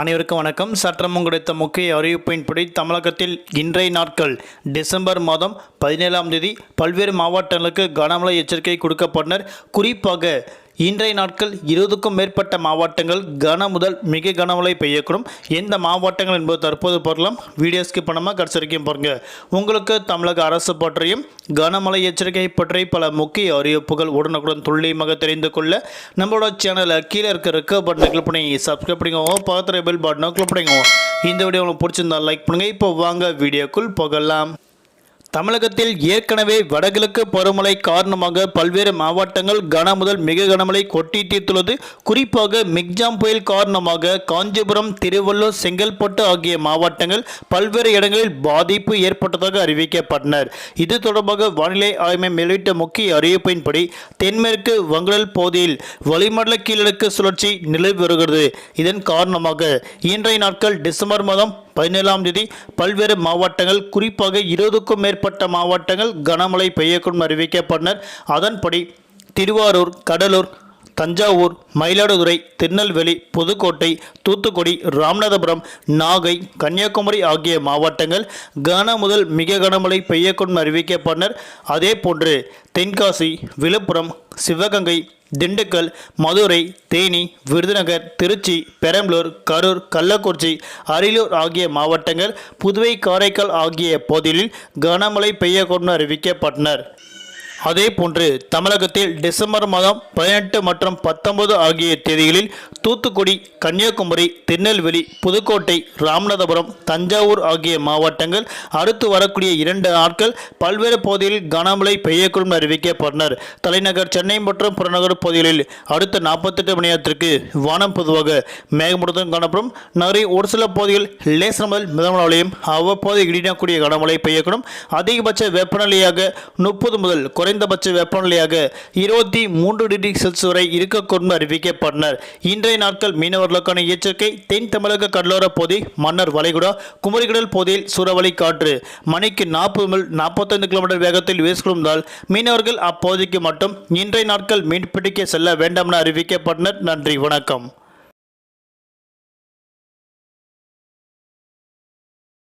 அனைவருக்கும் வணக்கம். சற்றம் கிடைத்த முக்கிய அறிவிப்பின்படி தமிழகத்தில் இன்றைய நாட்கள் டிசம்பர் மாதம் பதினேழாம் தேதி பல்வேறு மாவட்டங்களுக்கு கனமழை எச்சரிக்கை கொடுக்கப்பட்டனர். குறிப்பாக இன்றைய நாட்கள் இருபதுக்கும் மேற்பட்ட மாவட்டங்கள் கன முதல் மிக கனமழை பெய்யக்கூடும். எந்த மாவட்டங்கள் என்பது தற்போது பார்க்கலாம் வீடியோ ஸ்கிப் பண்ணாமல் கடைசி வரைக்கும் பாருங்க. உங்களுக்கு தமிழக அரசு பற்றியும் கனமழை எச்சரிக்கை பற்றி பல முக்கிய அறிவிப்புகள் உடனுக்குடன் துல்லியமாக தெரிந்து கொள்ள நம்மளோட சேனலில் கீழே இருக்க ரெக்க பட்டனை கிளிக் பண்ணி சப்ஸ்கிரைப் பண்ணிக்கோங்க. பக்கத்தில் பெல் பட்டனை கிளிக் பண்ணிக்கோங்க. இந்த வீடியோ உங்களுக்கு பிடிச்சிருந்தா லைக் பண்ணுங்கள் இப்போ வாங்க வீடியோக்குள் போகலாம். தமிழகத்தில் ஏற்கனவே வடகிழக்கு பருவமழை காரணமாக பல்வேறு மாவட்டங்கள் கன முதல் மிக கனமழை கொட்டி தீர்த்துள்ளது குறிப்பாக மிக்ஜாம் புயல் காரணமாக காஞ்சிபுரம் திருவள்ளூர் செங்கல்பட்டு ஆகிய மாவட்டங்கள் பல்வேறு இடங்களில் பாதிப்பு ஏற்பட்டதாக அறிவிக்கப்பட்டனர். இது தொடர்பாக வானிலை ஆய்வு வெளியிட்ட முக்கிய அறிவிப்பின்படி தென்மேற்கு வங்கடல் பகுதியில் வளிமண்டல கீழடுக்கு சுழற்சி நிலவி வருகிறது. இதன் காரணமாக இன்றைய நாட்கள் டிசம்பர் மாதம் பதினேழாம் தேதி பல்வேறு மாவட்டங்கள் குறிப்பாக இருபதுக்கும் மேற்பட்ட மாவட்டங்கள் கனமழை பெய்யக்கூடும் அறிவிக்கப்பட்டனர். அதன்படி திருவாரூர் கடலூர் தஞ்சாவூர் மயிலாடுதுறை திருநெல்வேலி புதுக்கோட்டை தூத்துக்குடி ராமநாதபுரம் நாகை கன்னியாகுமரி ஆகிய மாவட்டங்கள் கன முதல் மிக கனமழை பெய்யக்கூடும் அறிவிக்கப்பட்டனர். அதே போன்று தென்காசி விழுப்புரம் சிவகங்கை திண்டுக்கல் மதுரை தேனி விருதுநகர் திருச்சி பெரம்பலூர் கரூர் கள்ளக்குறிச்சி அரியலூர் ஆகிய மாவட்டங்கள் புதுவை காரைக்கால் ஆகிய பகுதிகளில் கனமழை பெய்யக்கூடும் அறிவிக்கப்பட்டனர். அதே போன்று தமிழகத்தில் டிசம்பர் மாதம் பதினெட்டு மற்றும் பத்தொன்பது ஆகிய தேதிகளில் தூத்துக்குடி கன்னியாகுமரி திருநெல்வேலி புதுக்கோட்டை ராமநாதபுரம் தஞ்சாவூர் ஆகிய மாவட்டங்கள் அடுத்து வரக்கூடிய இரண்டு நாட்கள் பல்வேறு பகுதிகளில் கனமழை பெய்யக்கூடும் அறிவிக்கப்பட்டனர். தலைநகர் சென்னை மற்றும் புறநகர் பகுதிகளில் அடுத்த நாற்பத்தெட்டு மணி நேரத்திற்கு வானம் பொதுவாக மேகமூட்டத்துடன் காணப்படும். நகரின் ஒரு சில பகுதிகள் லேசர் முதல் மிதமலையும் அவ்வப்போது இடிடக்கூடிய கனமழை பெய்யக்கூடும். அதிகபட்ச வெப்பநிலையாக முப்பது முதல் குறை குறைந்தபட்ச வெப்பநிலையாக இருபத்தி மூன்று டிகிரி செல்சியஸ் வரை இருக்கக்கூடும் அறிவிக்கப்பட்டனர் இன்றைய நாட்கள் மீனவர்களுக்கான எச்சரிக்கை. தென் தமிழக கடலோர பகுதி மன்னர் வளைகுடா குமரிக்கடல் பகுதியில் சூறாவளி காற்று. மணிக்கு நாற்பது முதல் நாற்பத்தைந்து கிலோமீட்டர் வேகத்தில் வீசிக்கொண்டால் மீனவர்கள் அப்பகுதிக்கு மட்டும் இன்றைய நாட்கள் மீன்பிடிக்க செல்ல வேண்டாம் என அறிவிக்கப்பட்டனர். நன்றி வணக்கம்.